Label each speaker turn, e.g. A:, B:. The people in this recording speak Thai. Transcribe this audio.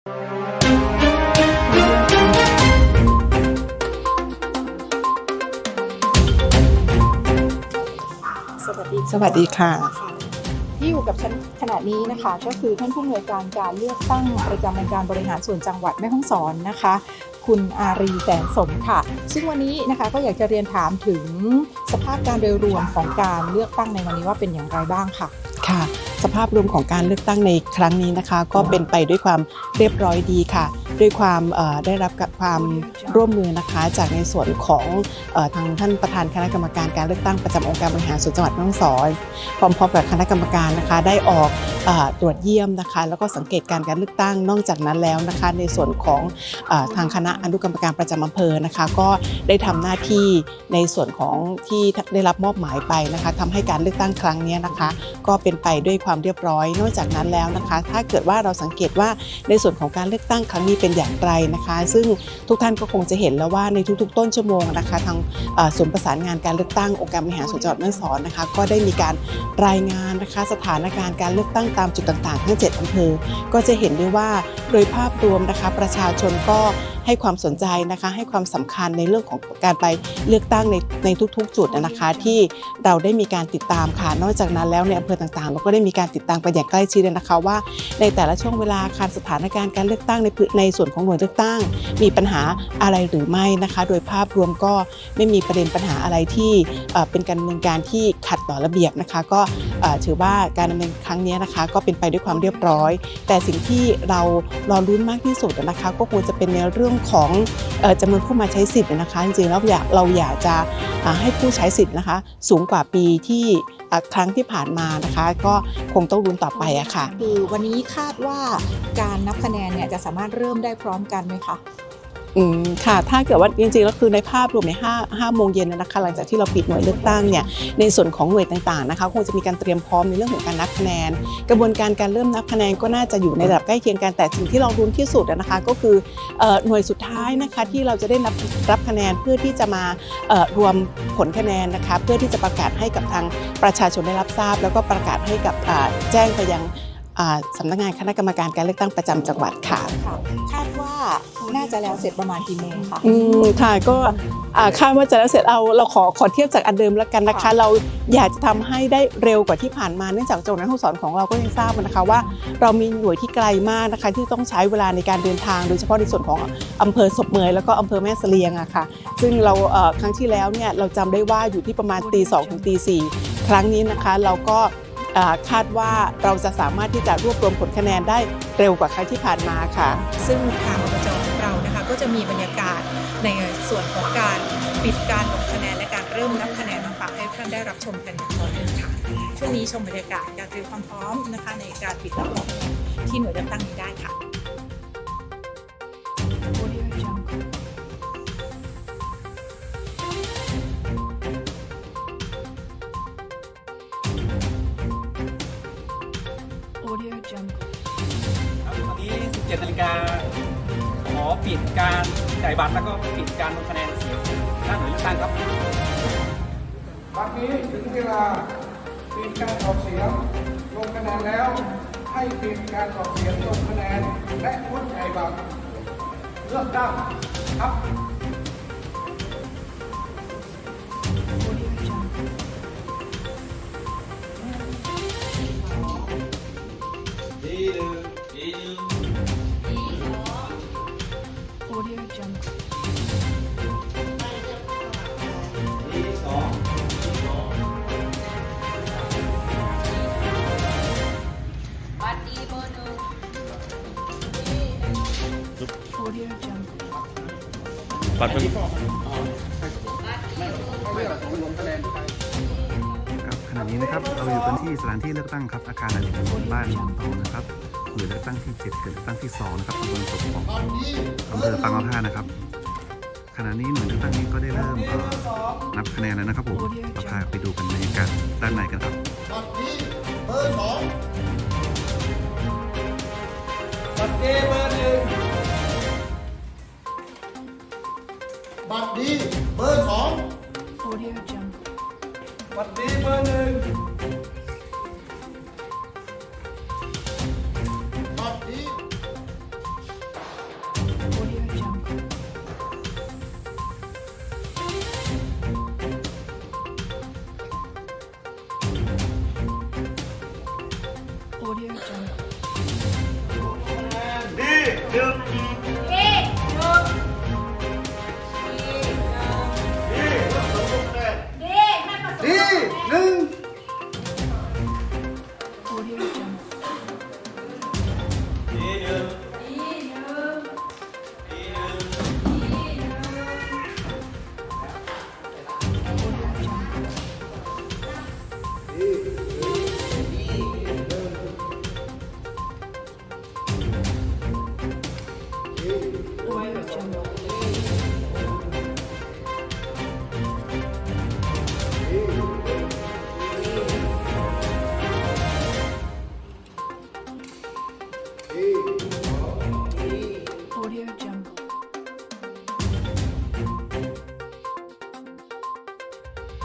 A: สวัสดี
B: สวัสดีค่ะ
A: ที่อยู่กับฉันขณะนี้นะคะ ก็คือท่านผู้อำนวยการการเลือกตั้งประจำองค์การบริหารส่วนจังหวัดแม่ฮ่องสอนนะคะ คุณอารีแสนสมค่ะ ซึ่งวันนี้นะคะก็อยากจะเรียนถามถึงสภาพการโดยรวมของการเลือกตั้งในวันนี้ว่าเป็นอย่างไรบ้างค่ะ
B: ค่ะ สภาพรวมของการเลือกตั้งในครั้งนี้นะคะ ก็เป็นไปด้วยความเรียบร้อยดีค่ะ ด้วยความได้รับความร่วมมือนะคะจากในส่วนของทางท่านประธานคณะกรรมการการเลือกตั้งประจำองค์การบริหารส่วนจังหวัดแม่ฮ่องสอนพร้อมๆกับคณะกรรมการนะคะได้ออกอตรวจเยี่ยมนะคะ แล้วก็สังเกตการการเลือกตั้งนอกจากนั้นแล้วนะคะ ในส่วนของอทางคณะอนุกรรมการประจำอำเภอนะคะ ก็ได้ทำหน้าที่ในส่วนของที่ได้รับมอบหมายไปนะคะทำให้การเลือกตั้งครั้งนี้นะคะ ก็เป็นไปด้วยความเรียบร้อย นอกจากนั้นแล้วนะคะ ถ้าเกิดว่าเราสังเกตว่าในส่วนของการเลือกตั้งครั้งนี้เป็นอย่างไรนะคะ ซึ่งทุกท่านก็คงจะเห็นแล้วว่าในทุกๆ ต้นชั่วโมงนะคะ ทางศูนย์ประสานงานการเลือกตั้งองค์การบริหารส่วนจังหวัดแม่สอนนะคะ ก็ได้มีการรายงานนะคะ สถานการณ์การเลือกตั้งตามจุดต่างๆ ทั้ง 7อำเภอ ก็จะเห็นได้ว่าโดยภาพรวมนะคะ ประชาชนก็ ให้ความสนใจนะคะ ให้ความสำคัญในเรื่องของการไปเลือกตั้งในในทุกๆ จุดนะคะ ที่เราได้มีการติดตามค่ะ นอกจากนั้นแล้วในอำเภอต่างๆ เราก็ได้มีการติดตามกันอย่างใกล้ชิดเลยนะคะว่า ในแต่ละช่วงเวลาการสถานการณ์การเลือกตั้งในในส่วนของหน่วยเลือกตั้ง มีปัญหาอะไรหรือไม่นะคะ โดยภาพรวมก็ไม่มีประเด็นปัญหาอะไรที่เป็นการดำเนินการที่ขัดต่อระเบียบนะคะ ก็ถือว่าการดำเนินครั้งนี้นะคะ ก็เป็นไปด้วยความเรียบร้อย แต่สิ่งที่เรารอรุ้นมากที่สุดนะคะ ก็คงจะเป็นในเรื่องของออจำนวนผู้มาใช้สิทธิ์นะคะ จริงๆแล้วอยากเราอยากจะให้ผู้ใช้สิทธิ์นะคะ สูงกว่าปีที่ครั้งที่ผ่านมานะคะ ก็คงต้องรุนต่อไปอะค่ะ
A: คือวันนี้คาดว่าการนับคะแนนเนี่ยจะสามารถเริ่มได้พร้อมกันไหมคะ
B: อืมค่ะถ้าเกิดว่าจริงๆแล้วคือในภาพรวมใน5 5โมงเย็นนะคะหลังจากที่เราปิดหน่วยเลือกตั้งเนี่ยในส่วนของหน่วยต่างๆนะคะคงจะมีการเตรียมพร้อมในเรื่องของการนับคะแนน กระบวนการการเริ่มนับคะแนนก็น่าจะอยู่ในระดับใกล้เคียงกันแต่สิ่งที่เรารุ้นที่สุดนะคะก็คือหน่วยสุดท้ายนะคะที่เราจะได้นับรับคะแนนเพื่อที่จะมารวมผลคะแนนนะคะเพื่อที่จะประกาศให้กับทางประชาชนได้รับทราบ แล้วก็ประกาศให้กับแจ้งไปยัง สำนักงานคณะกรรมการการเลือกตั้งประจำจังหวัดค่ะ
A: ค่ะ คาดว่าน่าจะแล้วเสร็จประมาณกี่โมงคะ
B: อืมค่ะก็อ่าคาดว่าจะแล้วเสร็จเอาเราขอขอเทียบจากอันเดิมแล้วกันนะคะ
A: ค่ะ
B: เราอยากจะทำให้ได้เร็วกว่าที่ผ่านมาเนื่องจากจังหวัดแม่ฮ่องสอนของเราก็ยังทราบนะคะว่า เรามีหน่วยที่ไกลมากนะคะ ที่ต้องใช้เวลาในการเดินทาง โดยเฉพาะในส่วนของอำเภอศพเมยแล้วก็อำเภอแม่เสลียงอะค่ะ ซึ่งเราเอ่อครั้งที่แล้วเนี่ยเราจำได้ว่าอยู่ที่ประมาณตีสองถึงตีสี่ครั้งนี้นะคะ เราก็อ่า คาดว่าเราจะสามารถที่จะรวบรวมผลคะแนนได้เร็วกว่าครั้งที่ผ่านมาค่ะ
A: ซึ่งทางอบจของเรานะคะก็จะมีบรรยากาศในส่วนของการปิดการลงคะแนนและการเริ่มนับคะแนนมาฝากให้ท่านได้รับชมกันอย่างต่อเนื่องค่ะช่วงนี้ชมบรรยากาศการเตรียมความพร้อมนะคะในการปิดรับรองคะแนนที่หน่วยเลือกตั้งนี้ได้ค่ะ
C: Audio Jungle.
D: ครับตอนนี้ 17นาฬิกาขอปิดการจ่ายบัตรแล้วก็ปิดการลงคะแนนเสียงหน้าหน่วยเลือกตั้งครับ
E: บัดนี้ถึงเวลาปิดการออกเสียงลงคะแนนแล้ว ให้ปิดการออกเสียงลงคะแนนและงดใช้บัตรเลือกตั้งครับ
C: Audio Jungle. Audio Jungle.
F: ครับขณะนี้นะครับเราอยู่กันที่สถานที่เลือกตั้งครับอาคารอเนกประสงค์บ้านหนองเตานะครับ หน่วยเลือกตั้งที่7เขตเลือกตั้งที่2นะครับตำบลศพของอำเภอปางมะพร้าวนะครับขณะนี้หน่วยเลือกตั้งนี้ก็ได้เริ่มนับคะแนนแล้วนะครับผมเราพาไปดูกันบรรยากาศด้านในกันครับ
E: บัดนี้เบอร์สองบัดนี้เบอร์หนึ่งบัตรดีเบอร์สอง
C: Audio jump
E: บัดนี้เบอร์หนึ่ง
C: Audio Jungle. 我也很羡慕。